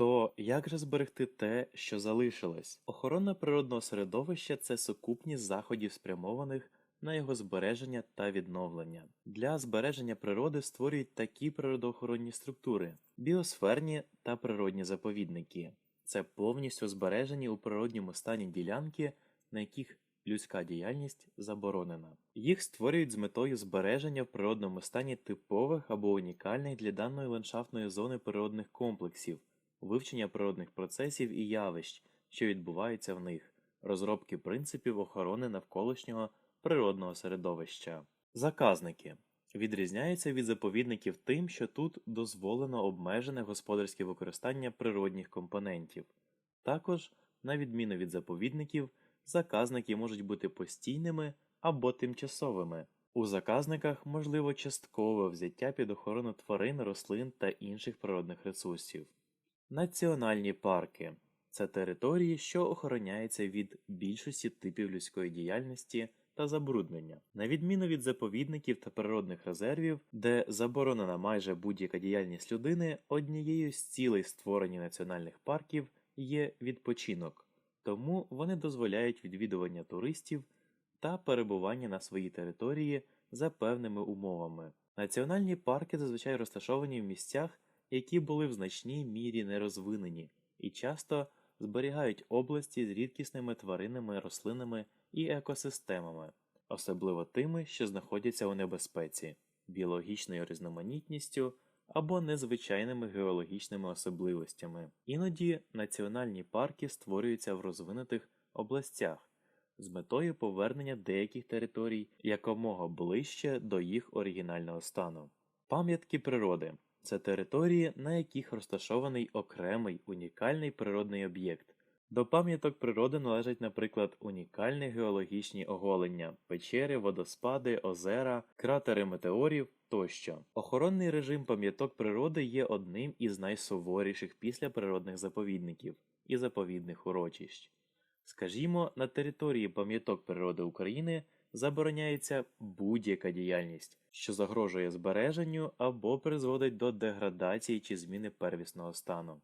То як же зберегти те, що залишилось? Охорона природного середовища це сукупність заходів, спрямованих на його збереження та відновлення. Для збереження природи створюють такі природоохоронні структури: біосферні та природні заповідники. Це повністю збережені у природньому стані ділянки, на яких людська діяльність заборонена. Їх створюють з метою збереження в природному стані типових або унікальних для даної ландшафтної зони природних комплексів, вивчення природних процесів і явищ, що відбуваються в них, розробки принципів охорони навколишнього природного середовища. Заказники відрізняються від заповідників тим, що тут дозволено обмежене господарське використання природних компонентів. Також, на відміну від заповідників, заказники можуть бути постійними або тимчасовими. У заказниках можливо часткове взяття під охорону тварин, рослин та інших природних ресурсів. Національні парки. Це території, що охороняються від більшості типів людської діяльності та забруднення, на відміну від заповідників та природних резервів, де заборонена майже будь-яка діяльність людини, однією з цілей створення національних парків є відпочинок, тому вони дозволяють відвідування туристів та перебування на своїй території за певними умовами. Національні парки зазвичай розташовані в місцях, які були в значній мірі нерозвинені, і часто зберігають області з рідкісними тваринами, рослинами і екосистемами, особливо тими, що знаходяться у небезпеці, біологічною різноманітністю або незвичайними геологічними особливостями. Іноді національні парки створюються в розвинутих областях з метою повернення деяких територій якомога ближче до їх оригінального стану. Пам'ятки природи це території, на яких розташований окремий унікальний природний об'єкт. До пам'яток природи належать, наприклад, унікальні геологічні оголення, печери, водоспади, озера, кратери метеорів тощо. Охоронний режим пам'яток природи є одним із найсуворіших після природних заповідників і заповідних урочищ. Скажімо, на території пам'яток природи України забороняється будь-яка діяльність, що загрожує збереженню або призводить до деградації чи зміни первісного стану.